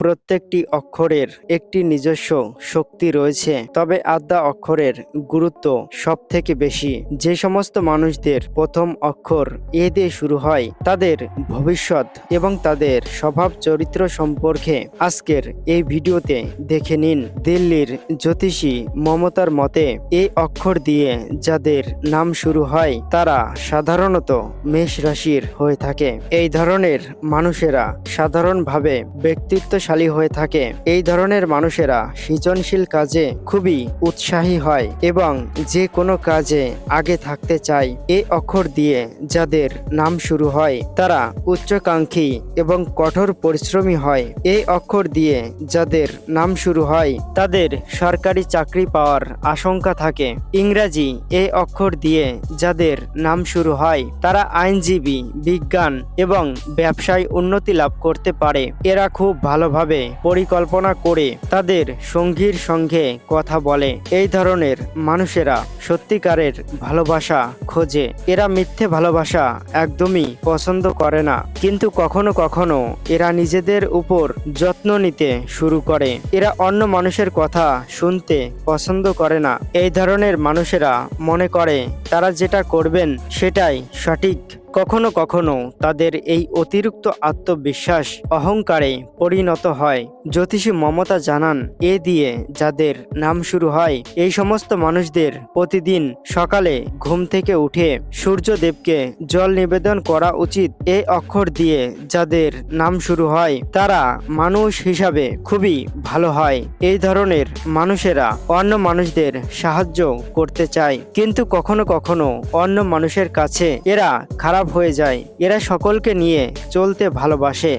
প্রত্যেকটি অক্ষরের একটি নিজস্ব শক্তি রয়েছে, তবে আদ্যা অক্ষরের গুরুত্ব সব থেকে বেশি। যে সমস্ত মানুষদের প্রথম অক্ষর এ দিয়ে শুরু হয়, তাদের ভবিষ্যৎ এবং তাদের স্বভাব চরিত্র সম্পর্কে আজকের এই ভিডিওতে দেখে নিন। দিল্লির জ্যোতিষী মমতার মতে এই অক্ষর দিয়ে যাদের নাম শুরু হয়, তারা সাধারণত মেষ রাশির হয়ে থাকে। এই ধরনের মানুষেরা সাধারণভাবে ব্যক্তিত্বশালী হয়ে থাকে। এই ধরনের মানুষেরা সৃজনশীল কাজে খুবই উৎসাহী হয় এবং যে কোনো কাজে আগে থাকতে চায় এই অক্ষর দিয়ে যাদের নাম শুরু হয় তারা উচ্চাকাঙ্ক্ষী এবং কঠোর পরিশ্রমী হয়। এই অক্ষর দিয়ে যাদের নাম শুরু হয় তাদের সরকারি চাকরি পাওয়ার আশঙ্কা থাকে। ইংরাজি এই অক্ষর দিয়ে যাদের নাম শুরু হয় তারা আইনজীবী, বিজ্ঞান এবং ব্যবসায় উন্নতি লাভ করতে পারে। এরা খুব ভালোভাবে পরিকল্পনা করে তাদের সঙ্গীর সঙ্গে কথা বলে। এই ধরনের মানুষেরা সত্যিকারের ভালোবাসা খোঁজে। এরা মিথ্যে ভালোবাসা একদমই পছন্দ করে না। কিন্তু কখনো কখনো এরা নিজেদের উপর যত্ন নিতে শুরু করে। এরা অন্য মানুষের কথা শুনতে পছন্দ করে না। এই ধরনের মানুষেরা মনে করে, তারা যেটা করবেন সেটাই সঠিক। কখনো কখনো তাদের এই অতিরিক্ত আত্মবিশ্বাস অহংকারে পরিণত হয়। জ্যোতিষী মমতা জানান, এ দিয়ে যাদের নাম শুরু হয়, এই সমস্ত মানুষদের প্রতিদিন সকালে ঘুম থেকে উঠে সূর্যদেবকে জল নিবেদন করা উচিত। এই অক্ষর দিয়ে যাদের নাম শুরু হয়, তারা মানুষ হিসাবে খুবই ভালো হয়। এই ধরনের মানুষেরা অন্য মানুষদের সাহায্য করতে চায়। কিন্তু কখনো কখনো অন্য মানুষের কাছে এরা খারাপ হয়ে যায়। এরা সকলকে নিয়ে চলতে ভালোবাসে।